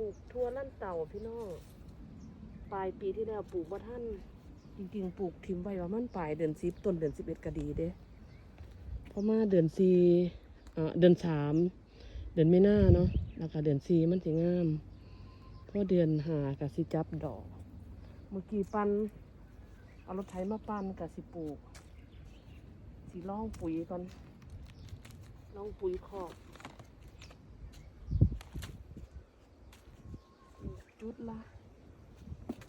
ลูกทั่วลั่นเต่าพี่น้องปลายปีที่แล้วปลูกว่าท่านจริงๆปลูกทิมไว้ว่ามันปลายเดือนสิบต้นเดือนสิบเอ็ดก็ดีเด้เพราะมาเดือนสี่เดือนสามเดือนไม่น่าเนาะแล้วก็เดือนสี่มันสิงามเพราะเดือนหากับสิจับดอก เมื่อกี้ปันเอารถไถมาปั้นกับสิปลูกสิล่องปุ๋ยก่อนล่องปุ๋ยขอบ จุดละ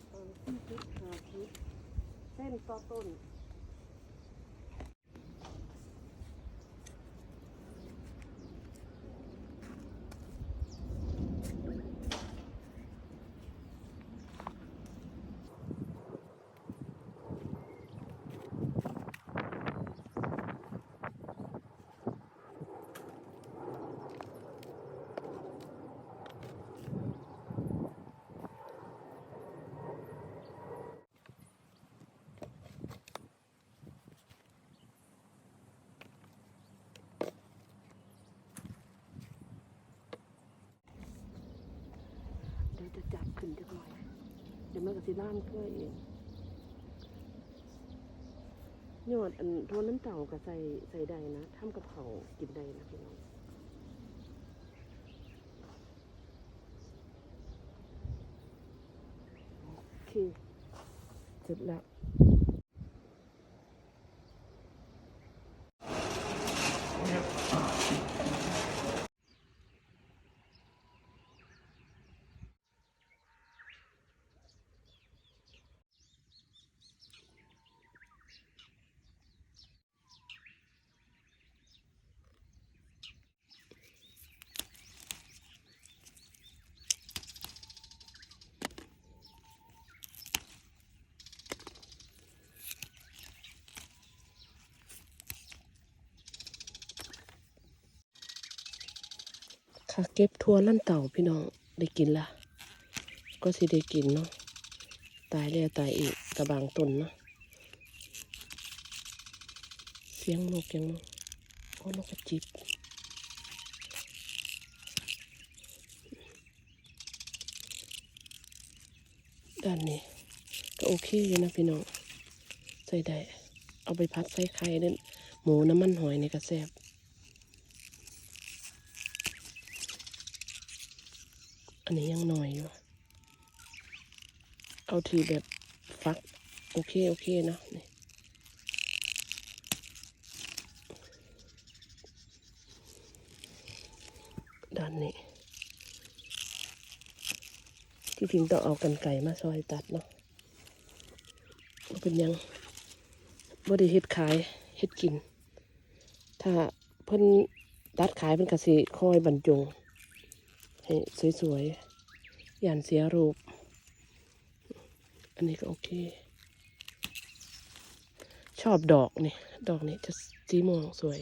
เออสี่จุดหาจุดเส้นต่อต้น จะจับขึ้นจะหน่อย เดี๋ยวมันก็สิล่ามเครื่อเองยอดอันโทนน้ำเต่าก็ใส่ใส่ได้นะทำกับเขากินได้นะพี่น้องโอเคเสร็จแล้ว ค่ะเก็บทัวลั่นเต่าพี่น้องได้กินละก็สิได้กินเนาะตายแล้วตายอีกกระบางต้นเนาะเสียงนกยังนาะโอ้นกกระจิบด้านนี้ก็โอเคอยู่นะพี่น้องใส่ได้เอาไปพัดใส่ไข่เด่นหมูน้ำมันหอยในกระแซบ อันนี้ยังหน่อยอยู่ เอาทีแบบฟัก โอเค โอเคเนาะนี่ด้านนี้ ที่จริงต้องเอากันไก่มาซอยตัดเนาะเป็นยังบ่ได้เฮ็ดขายเฮ็ดกิน ถ้าเพิ่นตัดขายเพิ่นก็สิคอยบรรจง ให้สวยๆอย่านเสียรูป อันนี้ก็โอเค ชอบดอกนี่ ดอกนี้จะสีม่วงสวย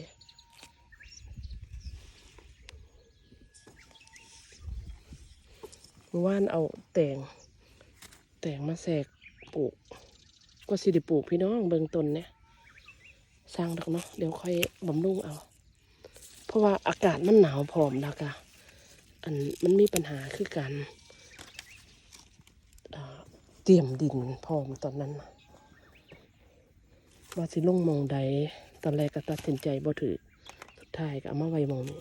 เมื่านเอาแต่งแต่งมาแสกปลูกก็สิได้ปลูกพี่น้องเบิ่งต้นเนี่ยสร้างดอกเนาะเดี๋ยวค่อยบำรุงเอา เพราะว่าอากาศมันหนาวพร้อมแล้วกะ อันมันมีปัญหาคือการเตรียมดินพร้อมตอนนั้นว่าสิลงมองใดตอนแรกก็ตัดสินใจบ่ถือสุดท้ายก็เอามาไว้มองนี้